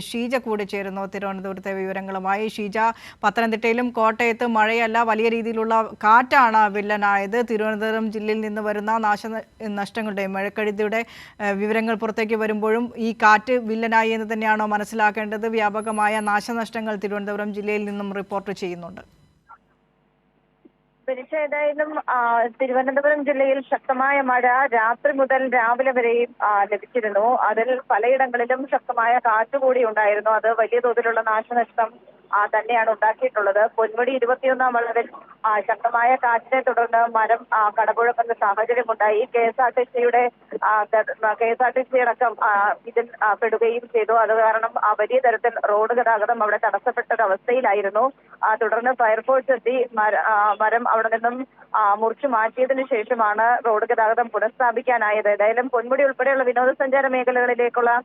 ഷീജ കൂടി ചേരുന്നു തിരുവനന്തപുരത്തെ വിവരങ്ങളുമായി. ഷീജ പത്തനംതിട്ടയിലും കോട്ടയത്ത് മഴയല്ല വലിയ രീതിയിലുള്ള കാറ്റാണ് വില്ലനായത്. തിരുവനന്തപുരം ജില്ലയിൽ നിന്ന് വരുന്ന നാശനഷ്ടങ്ങളുടെ മഴക്കെടുതിയുടെ ഏഹ്, വിവരങ്ങൾ പുറത്തേക്ക് വരുമ്പോഴും ഈ കാറ്റ് വില്ലനായി എന്ന് തന്നെയാണോ മനസ്സിലാക്കേണ്ടത്? വ്യാപകമായ നാശനഷ്ടങ്ങൾ തിരുവനന്തപുരം ജില്ലയിൽ നിന്നും റിപ്പോർട്ട് ചെയ്യുന്നുണ്ട്. പിരിച്ച ഏതായാലും തിരുവനന്തപുരം ജില്ലയിൽ ശക്തമായ മഴ രാത്രി മുതൽ രാവിലെ വരെയും ലഭിച്ചിരുന്നു. അതിൽ പലയിടങ്ങളിലും ശക്തമായ കാറ്റ് കൂടി ഉണ്ടായിരുന്നു. അത് വലിയ തോതിലുള്ള നാശനഷ്ടം തന്നെയാണ് ഉണ്ടാക്കിയിട്ടുള്ളത്. പൊന്മുടി ഇരുപത്തിയൊന്നാം വളവിൽ ശക്തമായ കാറ്റിനെ തുടർന്ന് മരം കടപുഴക്കുന്ന സാഹചര്യമുണ്ടായി. കെ എസ് ആർ ടി സിയുടെ K S R T C അടക്കം ഇതിൽ പെടുകയും ചെയ്തു. അത് കാരണം വലിയ തരത്തിൽ റോഡ് ഗതാഗതം അവിടെ തടസ്സപ്പെട്ട ഒരു അവസ്ഥയിലായിരുന്നു ആ, തുടർന്ന് ഫയർഫോഴ്സ് എത്തി. മര- അവിടെ നിന്നും മുറിച്ചു മാറ്റിയതിനു ശേഷമാണ് റോഡ് ഗതാഗതം പുനഃസ്ഥാപിക്കാനായത്. ഏതായാലും പൊന്മുടി ഉൾപ്പെടെയുള്ള വിനോദസഞ്ചാര മേഖലകളിലേക്കുള്ള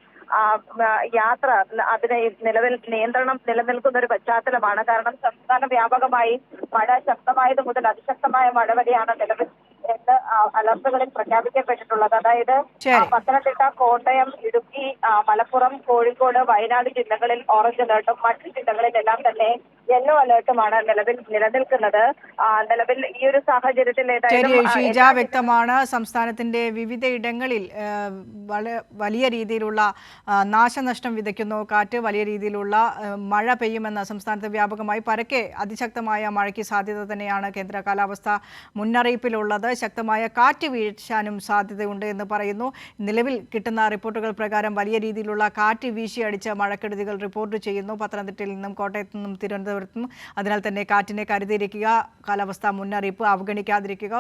യാത്ര അതിന് നിലവിൽ നിയന്ത്രണം നിലനിൽക്കുന്ന ഒരു പശ്ചാത്തലമാണ്. കാരണം സംസ്ഥാന വ്യാപകമായി മഴ ശക്തമായത് മുതൽ അതിശക്തമായ മഴ വരെയാണ് നിലവിൽ എന്ന് അലർട്ടുകളിൽ പ്രഖ്യാപിക്കപ്പെട്ടിട്ടുള്ളത്. അതായത്. പത്തനംതിട്ട കോട്ടയം ഇടുക്കി മലപ്പുറം കോഴിക്കോട് വയനാട് ജില്ലകളിൽ ഓറഞ്ച് അലേർട്ടും മറ്റ് ജില്ലകളിലെല്ലാം തന്നെ യെല്ലോ അലേർട്ടുമാണ് നിലവിൽ നിലനിൽക്കുന്നത്. നിലവിൽ ഈ ഒരു സാഹചര്യത്തിൽ ശരി ഷീജ വ്യക്തമാണ്. സംസ്ഥാനത്തിന്റെ വിവിധ ഇടങ്ങളിൽ വലിയ രീതിയിലുള്ള നാശനഷ്ടം വിതയ്ക്കുന്നു. കാറ്റ് വലിയ രീതിയിലുള്ള മഴ പെയ്യുമെന്ന് സംസ്ഥാനത്ത് വ്യാപകമായി പരക്കെ അതിശക്തമായ മഴയ്ക്ക് സാധ്യത തന്നെയാണ് കേന്ദ്ര കാലാവസ്ഥ മുന്നറിയിപ്പിലുള്ളത്. ശക്തമായ കാറ്റ് വീശാനും സാധ്യതയുണ്ട് എന്ന് പറയുന്നു. നിലവിൽ കിട്ടുന്ന റിപ്പോർട്ടുകൾ പ്രകാരം വലിയ രീതിയിലുള്ള കാറ്റ് വീശിയടിച്ച മഴക്കെടുതികൾ റിപ്പോർട്ട് ചെയ്യുന്നു. പത്തനംതിട്ടയിൽ നിന്നും കോട്ടയത്തു നിന്നും തിരുവനന്തപുരത്തു നിന്നും അതിനാൽ തന്നെ കാറ്റിനെ കരുതിയിരിക്കുക. കാലാവസ്ഥാ മുന്നറിയിപ്പ് അവഗണിക്കാതിരിക്കുക.